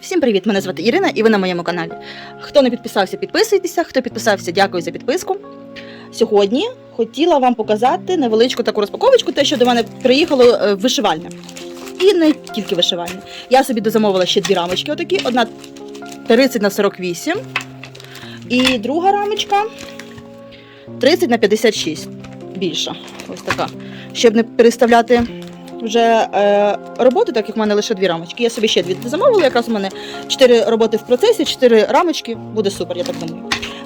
Всім привіт! Мене звати Ірина і ви на моєму каналі. Хто не підписався, підписуйтеся. Хто підписався, дякую за підписку. Сьогодні хотіла вам показати невеличку таку розпаковочку, те, що до мене приїхало е, вишивальне. І не тільки вишивальне. Я собі дозамовила ще дві рамочки, отакі. Одна 30 на 48. І друга рамочка 30 на 56. Більша. Ось така. Щоб не переставляти вже е, роботи, так як в мене лише дві рамочки. Я собі ще дві замовила. Якраз у мене чотири роботи в процесі, чотири рамочки. Буде супер, я так думаю.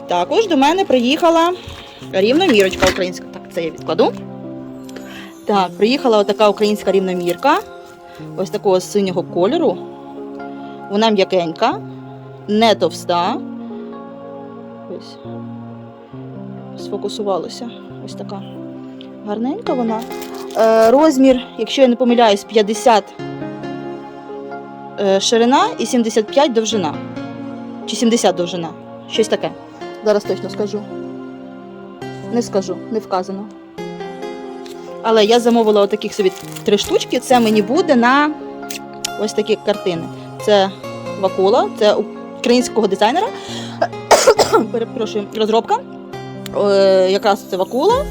Також до мене приїхала рівномірочка українська. Так, це я відкладу. Так, приїхала отака українська рівномірка. Ось такого синього кольору. Вона м'якенька, не товста. Ось. Сфокусувалося. Ось така. Гарненька вона. Е, розмір, якщо я не помиляюсь, 50 е, ширина і 75 довжина. Чи 70 довжина. Щось таке. Зараз точно скажу. Не скажу, не вказано. Але я замовила отаких собі три штучки. Це мені буде на ось такі картини. Це Вакула, це українського дизайнера. Перепрошую, розробка. Е, якраз це Вакула.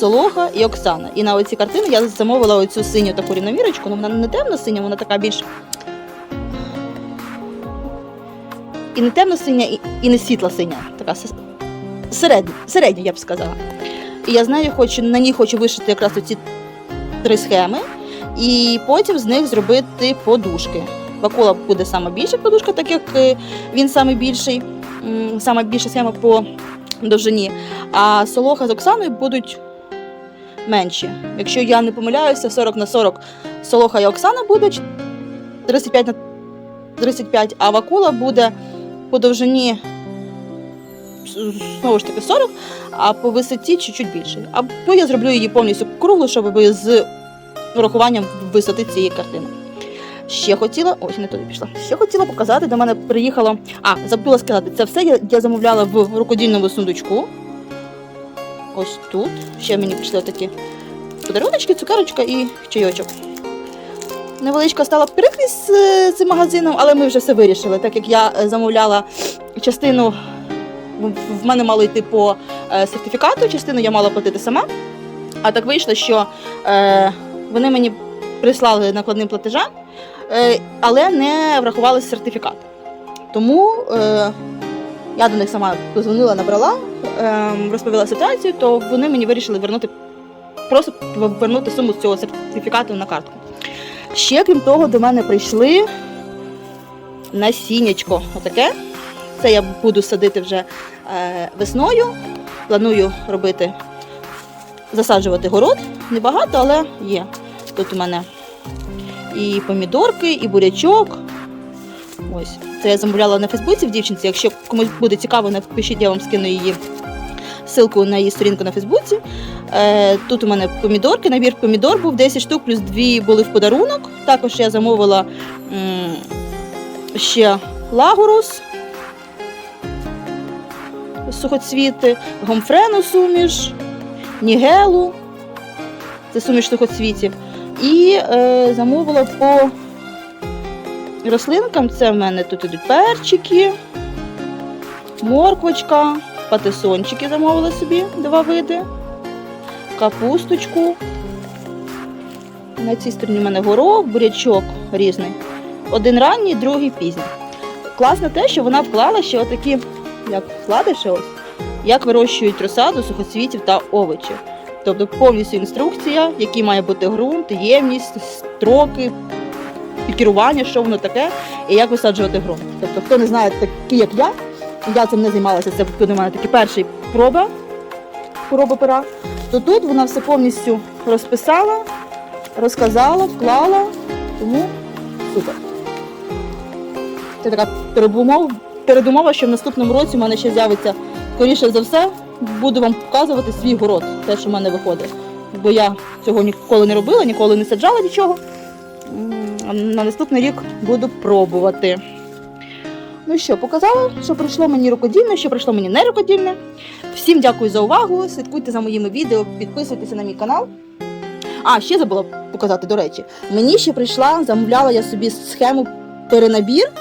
Солоха і Оксана. І на оці картини я замовила оцю синю таку рівномірочку, ну вона не темно синя, вона така більш. І не темно синя, і, не світла синя, така середня, середня, я б сказала. І я знаю, хочу, на ній хочу вишити якраз оці три схеми, і потім з них зробити подушки. Вакула буде саме більша подушка, так як е, він саме більший, саме більша схема по довжині. А Солоха з Оксаною будуть менші. Якщо я не помиляюся, 40 на 40 Солоха і Оксана буде, 35 на 35, а Вакула буде по довжині знову ж таки 40, а по висоті чуть-чуть більше. Або я зроблю її повністю круглу, щоб з урахуванням висоти цієї картини. Ще хотіла, ось не туди пішла. Ще хотіла показати, до мене приїхало. А, забула сказати, це все я, я замовляла в рукодільному сундучку. Ось тут. Ще мені прийшли такі подаруночки, цукерочка і чайочок. Невеличка стала прикрість з е, цим магазином, але ми вже все вирішили, так як я е, замовляла частину, в- мене мало йти по е, сертифікату, частину я мала платити сама. А так вийшло, що вони мені прислали накладним платежем, але не врахували сертифікат. Тому я до них сама позвонила, набрала, е, розповіла ситуацію, то вони мені вирішили вернути, просто повернути суму з цього сертифікату на картку. Ще, крім того, до мене прийшли насіннячко. Отаке. Це я буду садити вже е, весною. Планую робити, засаджувати город. Небагато, але є. Тут у мене і помідорки, і бурячок. Ось. Це я замовляла на Фейсбуці в дівчинці. Якщо комусь буде цікаво, напишіть, я вам скину її ссылку на її сторінку на Фейсбуці. Е, тут у мене помідорки, набір помідор був 10 штук, плюс 2 були в подарунок. Також я замовила ще лагурус, сухоцвіти, гомфрену суміш, нігелу. Це суміш сухоцвітів. І е, замовила по рослинкам. Це в мене тут ідуть перчики, морквочка, патисончики замовила собі два види, капусточку. На цій стороні в мене горох, бурячок різний. Один ранній, другий пізній. Класно те, що вона вклала ще отакі, як вкладиші ось, як вирощують розсаду, сухоцвітів та овочів. Тобто повністю інструкція, який має бути ґрунт, ємність, строки, пікірування, що воно таке, і як висаджувати ґрунт. Тобто, хто не знає, такі як я, я цим не займалася, це буде у мене такий перший проба, проба пера, то тут вона все повністю розписала, розказала, вклала, тому супер. Це така передумова, передумова, що в наступному році в мене ще з'явиться, скоріше за все, буду вам показувати свій город, те, що в мене виходить. Бо я цього ніколи не робила, ніколи не саджала нічого. На наступний рік буду пробувати. Ну що, показала, що пройшло мені рукодільне, що пройшло мені не рукодільне. Всім дякую за увагу. Слідкуйте за моїми відео, підписуйтеся на мій канал. А, ще забула показати, до речі. Мені ще прийшла, замовляла я собі схему перенабір.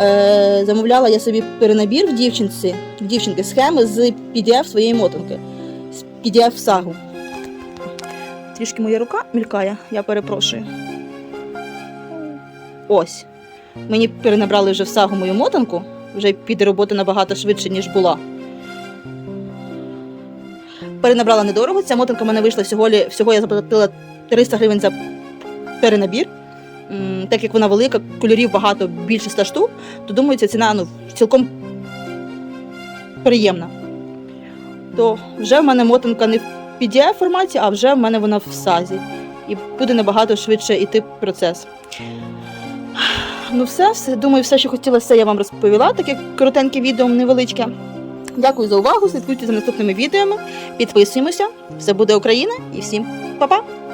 Е, замовляла я собі перенабір в дівчинці, в дівчинки схеми з PDF своєї мотанки. З PDF сагу. Трішки моя рука мількає, я перепрошую. Ось. Мені перенабрали вже в сагу мою мотанку, вже піде робота набагато швидше, ніж була. Перенабрала недорого. Ця мотанка в мене вийшла всього, всього я заплатила 300 гривень за перенабір. Так як вона велика, кольорів багато, більше 100 штук, то думаю, ця ціна ну, цілком приємна. То вже в мене мотанка не в PDF форматі, а вже в мене вона в сазі. І буде набагато швидше йти процес. Ну, все, все. Думаю, все, що хотіла, я вам розповіла. Таке коротеньке відео невеличке. Дякую за увагу. Слідкуйте за наступними відео. Підписуємося. Все буде Україна і всім па-па!